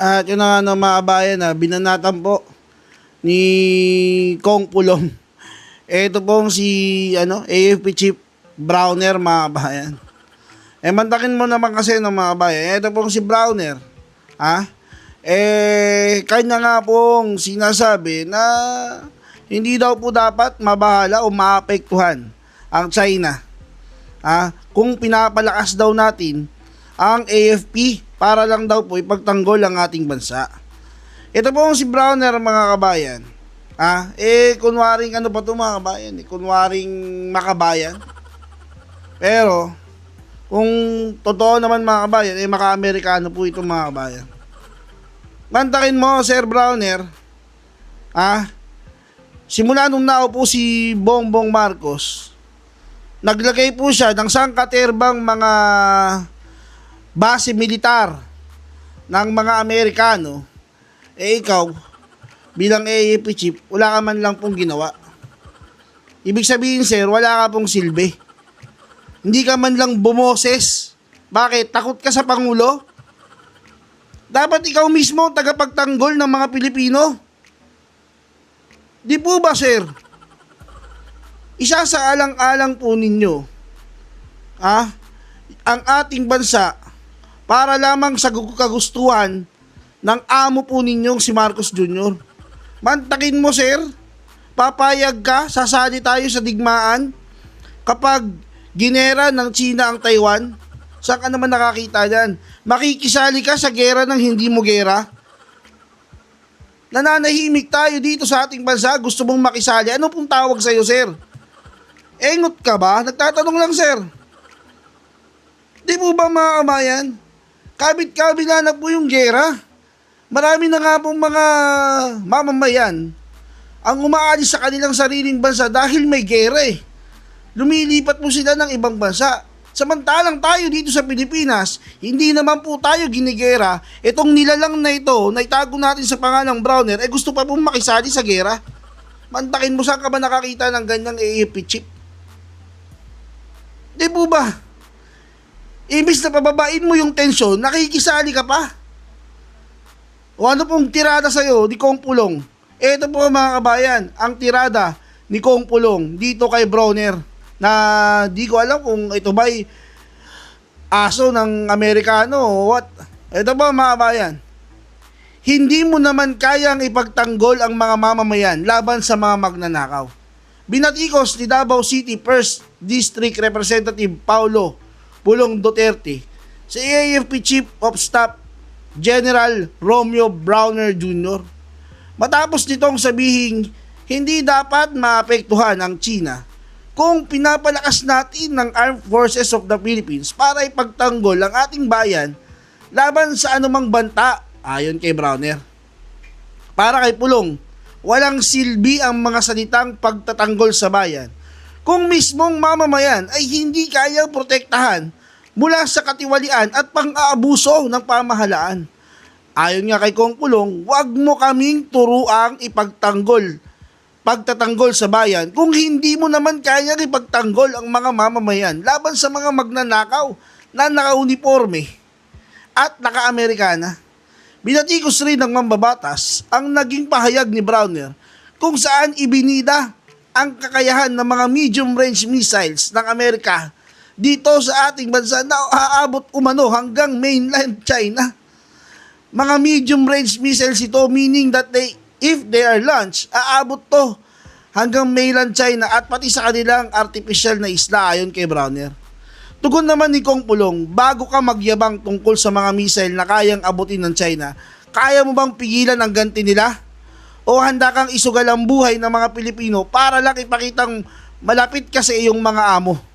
At yun na nga no, mga kabayan na binanatan po ni Kong Pulong. Ito pong si ano, AFP Chief Browner mga kabayan. Eh mantakin mo naman kasi ng mga kabayan. Ito pong si Browner. Ha? Eh, kanya nga pong sinasabi na hindi daw po dapat mabahala o maapektuhan ang China. Ah, kung pinapalakas daw natin ang AFP para lang daw po ipagtanggol ang ating bansa. Ito po si Browner mga kabayan. Ah, eh kunwaring ano pa to mga kabayan, eh, kunwaring makabayan. Pero kung totoo naman mga kabayan, eh maka-Amerikano po ito mga kabayan. Mantakin mo, Sir Browner, ah, simula nung naupo si Bongbong Marcos, naglagay po siya ng sangkaterbang mga base militar ng mga Amerikano, eh ikaw, bilang AAP chief, wala ka man lang pong ginawa. Ibig sabihin, sir, wala ka pong silbi. Hindi ka man lang bumoses. Bakit? Takot ka sa Pangulo? Dapat ikaw mismo ang tagapagtanggol ng mga Pilipino. Di po ba, sir? Isa sa alang-alang po ninyo, ah, ang ating bansa para lamang sa gu- kagustuhan ng amo po ninyong si Marcos Jr. Mantakin mo, sir. Papayag ka, sasali tayo sa digmaan kapag ginera ng China ang Taiwan. Saan ka naman nakakita yan? Makikisali ka sa gera ng hindi mo gera? Nananahimik tayo dito sa ating bansa, gusto mong makisali. Ano pong tawag sa'yo, sir? Engot ka ba? Nagtatanong lang, sir. Di po ba mga kamayan? Kabit-kabila na po yung gera. Marami na nga pong mga mamamayan ang umaalis sa kanilang sariling bansa dahil may gera eh. Lumilipat po sila ng ibang bansa. Samantalang tayo dito sa Pilipinas, hindi naman po tayo ginigera. Itong nilalang na ito, na itago natin sa pangalang Browner, eh gusto pa pong makisali sa gera. Mantakin mo saan ka ba nakakita ng ganyang AAP chip? Di po ba? Imbis na pababain mo yung tensyon, nakikisali ka pa. O ano pong tirada sa'yo ni Kong Pulong? Ito po mga kabayan, ang tirada ni Kong Pulong dito kay Browner na di ko alam kung ito ba'y aso ng Amerikano o what. Ito po mga kabayan, hindi mo naman kayang ipagtanggol ang mga mamamayan laban sa mga magnanakaw. Binatikos ni Davao City 1st District Representative Paulo Pulong Duterte sa AAFP Chief of Staff General Romeo Browner Jr. Matapos nitong sabihin hindi dapat maapektuhan ang China kung pinapalakas natin ng Armed Forces of the Philippines para ipagtanggol ang ating bayan laban sa anumang banta ayon kay Browner. Para kay Pulong, walang silbi ang mga salitang pagtatanggol sa bayan kung mismong mamamayan ay hindi kayang protektahan mula sa katiwalian at pang-aabuso ng pamahalaan. Ayon nga kay Kong Pulong, huwag mo kaming turuang ipagtanggol, pagtatanggol sa bayan kung hindi mo naman kayang ipagtanggol ang mga mamamayan laban sa mga magnanakaw na naka-uniforme at naka-Amerikana. Binatikos rin ng mambabatas ang naging pahayag ni Browner kung saan ibinida ang kakayahan ng mga medium-range missiles ng Amerika dito sa ating bansa na aabot umano hanggang mainland China. Mga medium-range missiles ito meaning that they, if they are launched, aabot to hanggang mainland China at pati sa kanilang artificial na isla ayon kay Browner. Tugon naman ni Kong Pulong, bago ka magyabang tungkol sa mga missile na kayang abutin ng China, kaya mo bang pigilan ang ganti nila? O handa kang isugal ang buhay ng mga Pilipino para lang ipakitang malapit ka sa iyong mga amo?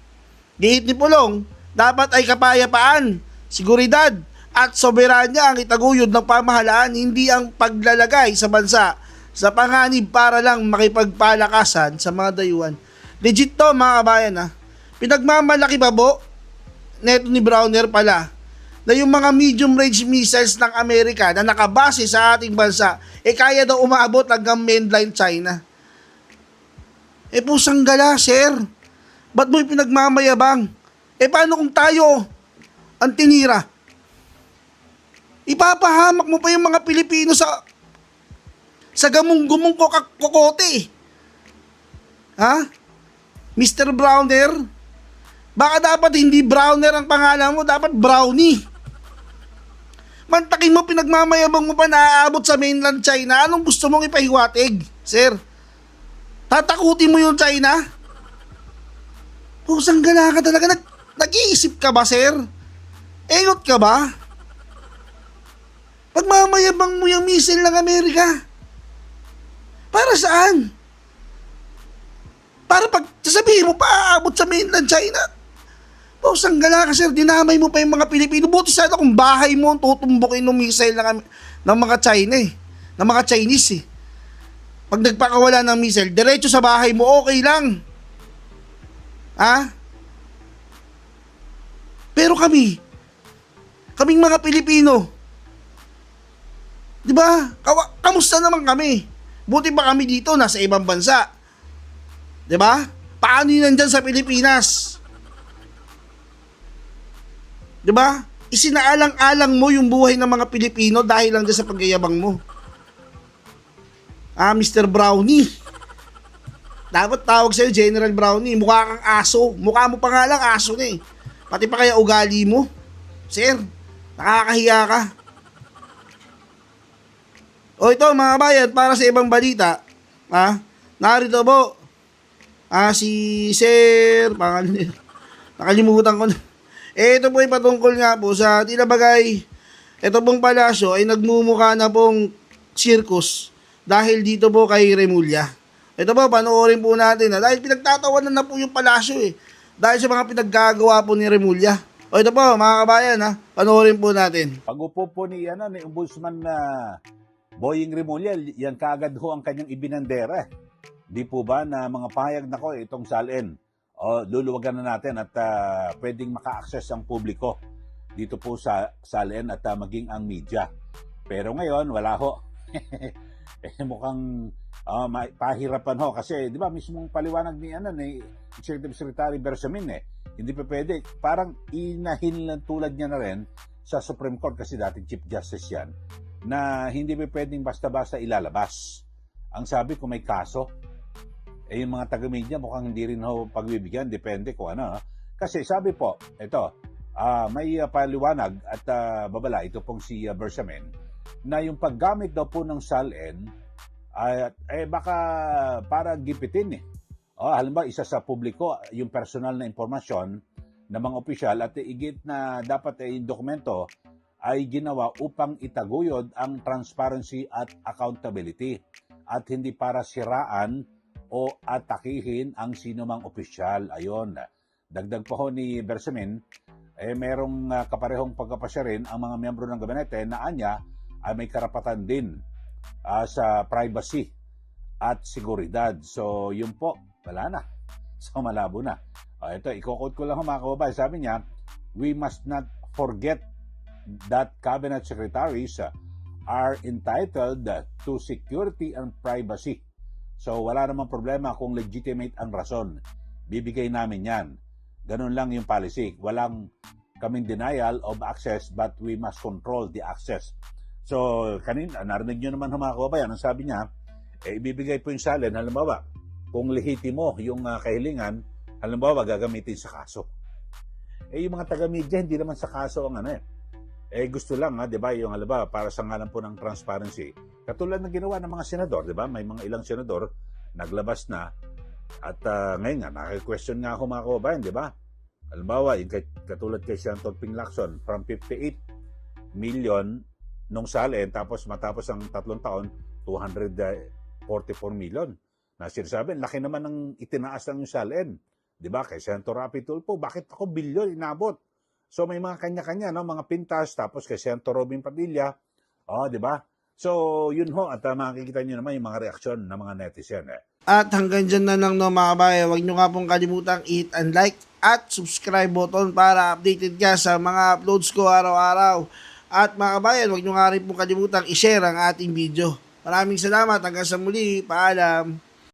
Gihit ni Pulong, dapat ay kapayapaan, seguridad, at soberanya ang itaguyod ng pamahalaan, hindi ang paglalagay sa bansa sa panganib para lang makipagpalakasan sa mga dayuhan. Legit to mga kabayan ha. Pinagmamalaki ba po neto ni Browner pala na yung mga medium range missiles ng Amerika na nakabase sa ating bansa eh kaya daw umaabot hanggang mainland China. Eh pusang gala, sir. Ba't mo pinagmamayabang? Eh paano kung tayo ang tinira? Ipapahamak mo pa yung mga Pilipino sa sa gamong-gumong kokote. Ha? Mr. Browner? Baka dapat hindi Browner ang pangalan mo, dapat Brownie. Mantakin mo, pinagmamayabang mo pa na aabot sa mainland China. Anong gusto mong ipahiwatig, sir? Tatakutin mo yung China? Pusang gala ka talaga. Nag, nag-iisip ka ba, sir? Engot ka ba? Pagmamayabang mo yung missile ng Amerika. Para saan? Para pag sasabihin mo pa aabot sa mainland China. Pusang gala ka, sir. Dinamay mo pa yung mga Pilipino. Buti sana kung bahay mo tutumbukin ng missile ng, ng mga China eh. Ng mga Chinese eh. Pag nagpakawala ng missile, diretso sa bahay mo, okay lang. Ha? Pero kami, kaming mga Pilipino, di ba? Kamusta naman kami? Buti ba kami dito, nasa ibang bansa? Di ba? Paano yun nandyan sa Pilipinas? Di ba? Isinaalang-alang mo yung buhay ng mga Pilipino dahil lang dyan sa pagyayabang mo. Ah, Mr. Brownie. Dapat tawag sa'yo General Brownie. Mukha kang aso. Mukha mo pa nga lang aso na eh. Pati pa kaya ugali mo. Sir, nakakahiya ka. O ito mga bayan, para sa ibang balita. Ha? Narito po. Ah, si Sir, pangalan. Nakalimutan ko na. Eh, ito po ay patungkol nga po sa tila bagay. Ito pong palasyo ay nagmumukha na pong circus dahil dito po kay Remulla. Ito po, panoorin po natin na dahil pinagtatawanan na po yung palasyo eh. Dahil sa mga pinaggagawa po ni Remulla. O ito po, mga kabayan ha, panoorin po natin. Pag-upo po ni, ano, ni Ombudsman na Boying Remulla, yan kaagad ho ang kanyang ibinandera. Di po ba na mga pahayag na ko itong salin? O luluwagan na natin at ah, pwedeng maka-access ang publiko dito po sa salin at ah, maging ang media. Pero ngayon, wala ho. eh, mukhang ah, ma- pahirapan ho. Kasi di ba mismong paliwanag ni ano ni Executive Secretary Bersamin eh. Hindi pa pwede. Parang inahin lang tulad niya na rin sa Supreme Court kasi dati Chief Justice yan na hindi pa pwedeng basta-basta ilalabas. Ang sabi kung may kaso, eh yung mga taga-media mukhang hindi rin ho pagbibigyan, depende kung ano. Kasi sabi po, ito, ah, may ah, paliwanag at ah, babala, ito pong si uh, Bersamin, na yung paggamit daw po ng SALN, ay eh baka para gipitin eh. Oh, halimbawa, isa sa publiko, yung personal na impormasyon ng mga opisyal at igit na dapat ay yung dokumento ay ginawa upang itaguyod ang transparency at accountability at hindi para siraan o atakihin ang sinumang opisyal. Ayon. Dagdag pa ho ni Bersamin, eh merong ah, kaparehong pagkapasya rin ang mga miyembro ng gabinete na anya ay may karapatan din ah, sa privacy at seguridad. So, yun po, wala na. So, malabo na. O, ito, ikokot ko lang mga kababayan. Sabi niya, we must not forget that cabinet secretaries uh, are entitled uh, to security and privacy. So, wala namang problema kung legitimate ang rason. Bibigay namin yan. Ganun lang yung policy. Walang kaming denial of access but we must control the access. So, kanina, narinig nyo naman mga kababayan, ang sabi niya, eh, ibibigay po yung salin, halimbawa, kung lehitimo yung uh, kahilingan, halimbawa, gagamitin sa kaso. Eh, yung mga taga-media, hindi naman sa kaso ang ano eh. Eh, gusto lang, ha, di ba, yung halimbawa, para sa ngalan po ng transparency. Katulad ng ginawa ng mga senador, di ba? May mga ilang senador, naglabas na, at uh, ngayon nga, nakaka-question nga ako mga kababayan, di ba? Halimbawa, yung katulad kay Senator Ping Lacson, from 58 million nung salin, tapos matapos ang tatlong taon, 244 million. Na sinasabi, laki naman ng itinaas ng yung salin. Di ba? Kay Senator Rapi Tulfo, bakit ako bilyon inabot? So may mga kanya-kanya, no? mga pintas, tapos kay Senator Robin Padilla, oh, di ba? So, yun ho, at uh, makikita nyo naman yung mga reaksyon ng mga netizen. Eh. At hanggang dyan na lang no mga kabayan, huwag nyo nga pong kalimutang hit and like at subscribe button para updated ka sa mga uploads ko araw-araw. At mga kabayan, huwag nyo nga rin pong kalimutang i-share ang ating video. Maraming salamat. Hanggang sa muli. Paalam.